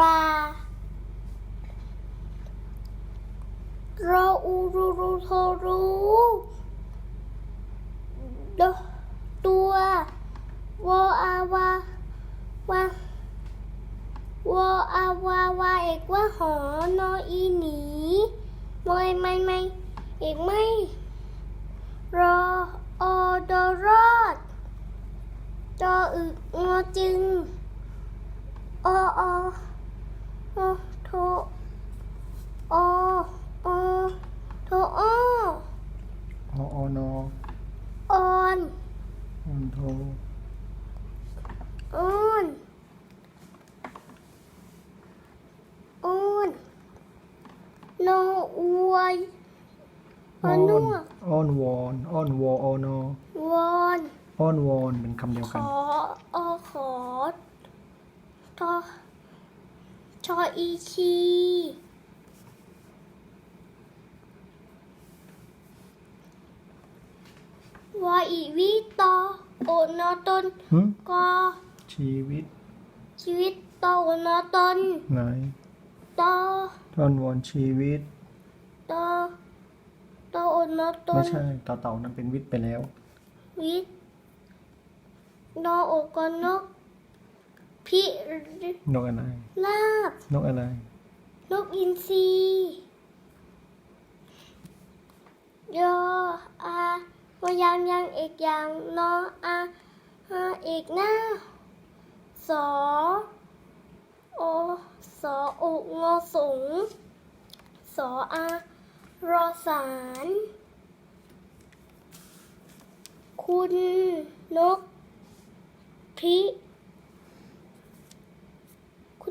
ปลารออูรูรูโทรูดตัววอาวาวาวอาวาวาเอกว่าหอนออีหนีไม่ไม่ไม่เอกไม่รออดอรอดจออึกงอจึงออ อออโอออโทอออออนอออนออนโทออนออนโนอวยออนนวอ้อนวอนอ้อนวอออนอวอนอ้อนวอนเป็นคำเดียวขกัน ออขอทอ ออีชีวออีวิตอโอนอตนหึ กอชีวิตชีวิตตอโอนอตนไหนตออ้อนวอนชีวิต ตอตอโอนอตไม่นใช่ต่อเต่านั้นเป็นวิทย์ไปแล้ว วิทนอโอกอนก พินกอะไรลาบนกอะไร นกอินทรียออาวายังยังเอกยังนออาอาเอกหน้าสอโอสอโอกงอสงสออารอสาร คุณนกพิ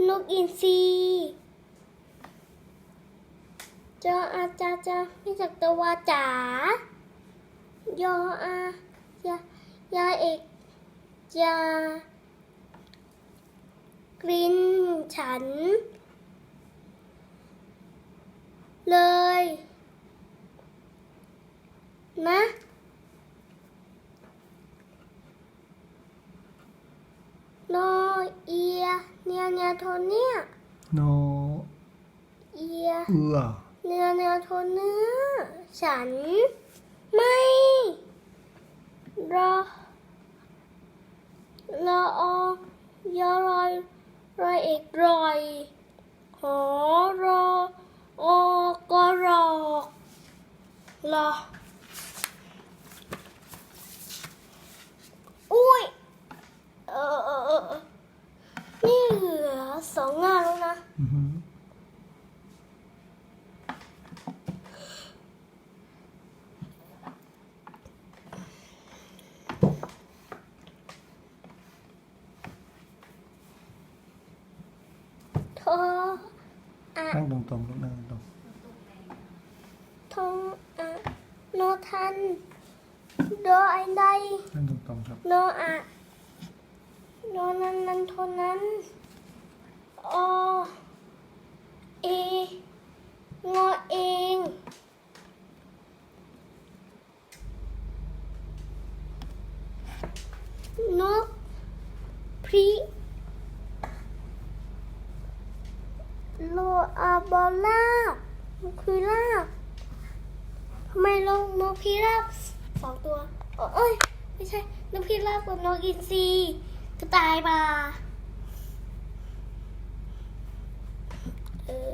คุณนกอินทรีจออาจาจาไม่จากตะวาจ๋ายออายายาเอกยากรินฉัน เลย นะโนเอีย เนียเนียโทเนียโนเอียเอือเนียเนียโทเนื้อฉัน ไม่รอรออยอรอยรอยเอกรอยหอรออกรอกรออุ้ย เออเออเออเออนี่เหลือสองงานแล้วนะ อือหือ ทออะ นั่งตรงๆลูกนั่งตรงทออะโนทันโดไอใดๆนั่งตรงๆครับโนอะโนนันนันโทนั้นอเองอเองนกพริโลอาบอ ลาบมันคือลาบทำไมลงนกพิราบสองตัวเอ้ยไม่ใช่นกพิราบกับนกอินทรีก็ตายมาเออ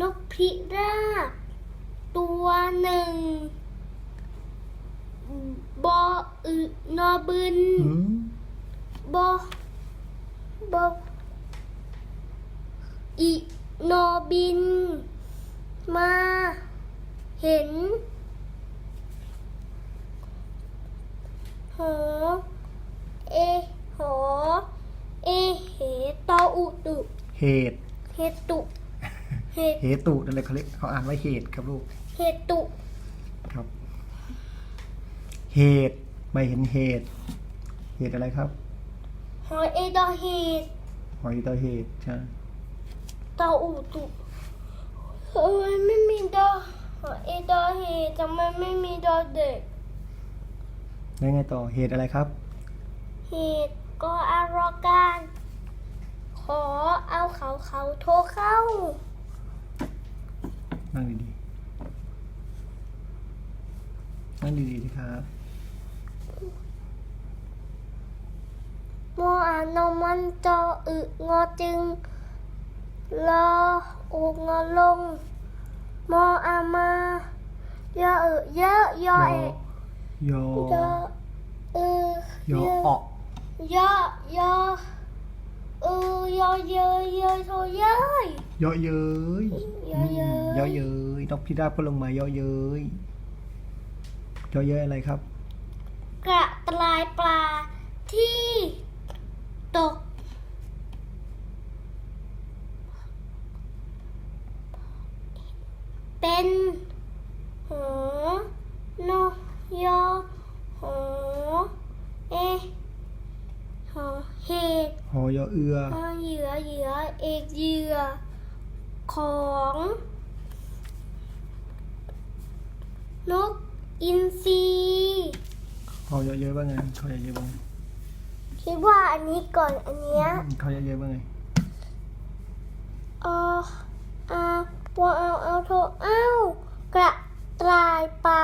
นกพิราบตัวหนึ่งบออึนอบึนหืมบอบออี โนบิน มา เห็นหอเอหอเอเหตออุตุเหตุเหตุเหตุเหตุนั่นเลยเขาเรียกเขาอ่านว่าเหตุครับลูกเหตุครับ เหตุไม่เห็นเหตุ เหตุอะไรครับหอเอดอเหตุหอยต่อเหตุใช่ ตออุตุเฮ้ยไม่มีดอหอเอดอเหตุทำไมไม่มีดอเด็ก แล้วไงต่อเหตุอะไรครับ เหตุก็อารอการ ขอเอาเขาเขาโทรเข้า นั่งดีๆ นั่งดีๆสิครับมออานอมันจออึงอจึง รออุงอลง มออามายออึเยอะยยออเอกยอยอเออยอออกยอยอเออยอเยยเยยโทเย้ยยอเย้ยยอเย้ยยอเย้ยนกพิราบก็ลงมายอเย้ยยอเย้ยอะไรครับ กระตลายปลาที่ตก เป็นหอนอยอหอเอหอเหตุ หอยอ เอือหอเหยื่อเหยื่อเอกเหยื่อของ นกอินทรีหอยอเย้ยว่าไงหอยอเย้ยว่าไงคิดว่าอันนี้ก่อนอันเนี้ยหอยอเย้ยว่าไงเอออาวัวเอาเอาโทเอากระต่ายปลา